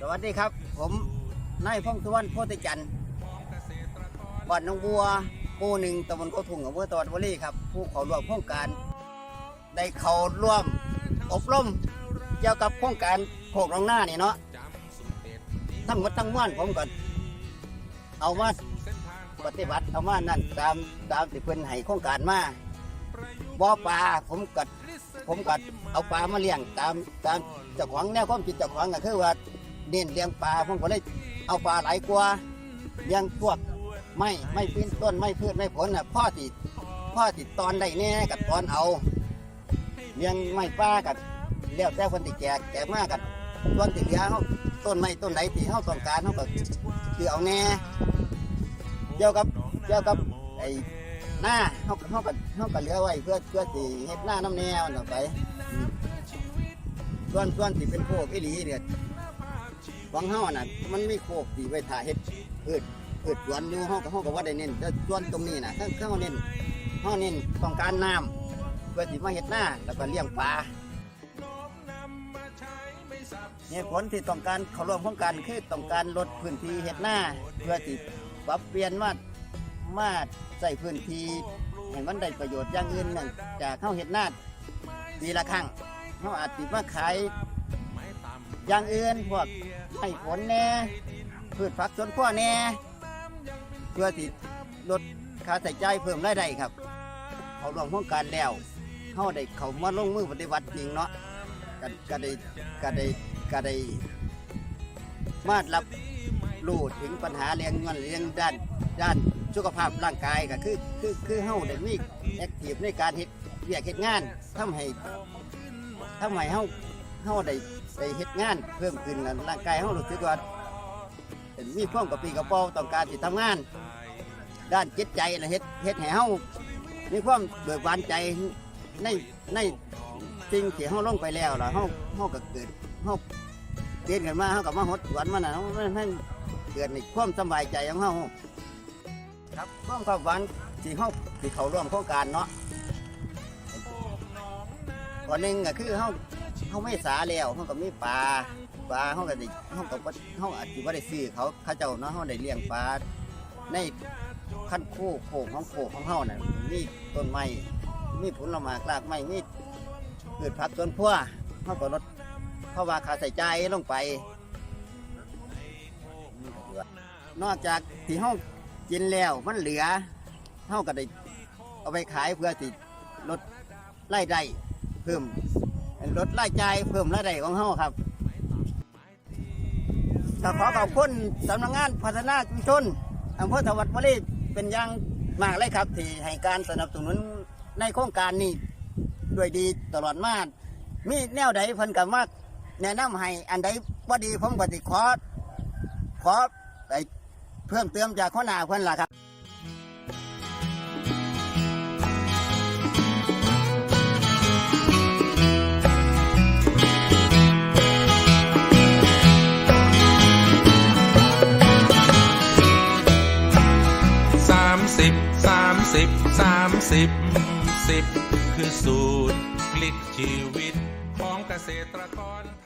สวัสดีครับ ผมนายพงศวรรณโพธิจันทร์บ้านหนองบัวหมู่หนึ่งตำบลโคกทุ่งอำเภอตะวันบุรีครับ ผู้เขาร่วมโครงการ ได้เขาร่วมอบรมเกี่ยวกับโครงการโคกรองหน้านี่เนาะทั้งหมดทั้งมวลผมก็เอามาปฏิบัติเอามานั่นตามตามที่เพิ่นให้โครงการมาบ่อปลาผมก็ผมก็เอาปลามาเลี้ยงตามตามเจ้าของแนวความคิดเจ้าของก็คือว่า เน้นเลี้ยงปลาผมก็เลยเอาปลาหลายกว่าเลี้ยงพวกไม่ไม่พื้นต้นไม่พืชไม่ผลน่ะพ่อติดพ่อติดตอนได้แน่กับตอนเอาเลี้ยงไม่ปลากับเลี้ยวแต่คนติแจกแจกมากกับต้นติเหลือเขาต้นไม้ต้นไหนที่เขาต้องการเขาก็คือเอาแน่เกี่ยวกับเกี่ยวกับไอ้หน้าเขาเขาก็เขาก็เหลือไว้เพื่อเพื่อสิเฮ็ดหน้าน้ำแนวน่ะไปอืมส่วนส่วนที่เป็นพวกอีหลีเนี่ย ของเฮาน่ะ มันมีโคกที่ไว้ถ่าเฮ็ดพืชพืชสวนอยู่เฮาก็เฮาก็ว่าได้เน้นแต่ส่วนตรงนี้น่ะถ้าเฮาเน้นเฮาเน้นต้องการน้ำเพื่อสิมาเฮ็ดหนาแล้วก็เลี้ยงปลาเหตุผลที่ต้องการเขาร่วมโครงการคือต้องการลดพื้นที่เฮ็ดหนาเพื่อที่ปรับเปลี่ยนมามาใส่พื้นที่ให้มันได้ประโยชน์อย่างอื่นเนื่งจากเฮาเฮ็ดนาปีละครั้งเฮาอาจสิมาขาย อย่างอื่นพวกให้ผลแน่พืชผักสวนครัวแน่เพื่อที่ลดค่าใช้จ่ายเพิ่มรายได้ครับเขารวมโครงการแล้วเขาได้เขามาลงมือปฏิบัติจริงเนาะก็ก็ได้ก็ได้ก็ได้มารับรู้ถึงปัญหาเรื่องเงินเรื่องด้านด้านสุขภาพร่างกายก็คือคือคือเฮาได้มีแอคทีฟในการเฮ็ดเวียกเฮ็ดงานทำให้ทำให้เฮา เฮาได้ได้เฮ็ดงานเพิ่มขึ้นแล้วร่างกายเฮารู้สึกว่าเป็นมีความกับปีกระเป๋าต้องการที่ทำงาน ด้านจิตใจนะเฮ็ดเฮ็ดให้เฮามีความเบิกบานใจในในสิ่งที่เฮาลงไปแล้วล่ะเฮาเฮาก็เกิดเฮาเกิดขึ้นมาเฮาก็มาหดหวนมันน่ะเฮามันมันเกิดในความสบายใจของเฮาครับความความหวานที่เฮาที่เขาร่วมโครงการเนาะก่อนหนึ่งก็คือเฮา เขาไม่สาแล้วเขาก็มีปลาปลาเขาก็ได้เขาก็บ่เขาอาจจะว่าได้ซื้อเขาเขาเจ้าเนาะเขาได้เลี้ยงปลาในขั้นโคกโขงของโขกของเขาน่ะมีต้นไม้มีผลไม้กลากไม้มีพืชผักสวนครัวเขาก็ลดเพราะว่าค่าใส่ใจลงไป นอกจากที่เขากินแล้วมันเหลือเขาก็ได้เอาไปขายเพื่อที่ลดรายได้เพิ่ม ลดรายจ่ายเพิ่มรายได้ของเฮาครับก็ขอขอบคุณสำนักงานพัฒนาชุมชนอำเภอถวัดบุรีเป็นอย่างมากเลยครับที่ให้การสนับสนุนในโครงการนี้ด้วยดีตลอดมามีแนวใดเพิ่นกับมากแนะนำให้อันใดบ่ดีผมก็สิขอขอไอ้เพิ่มเติมจากข้อหน้าเพิ่นล่ะครับ สิบสามสิบสิบคือสูตรพลิกชีวิตของเกษตรกรไทย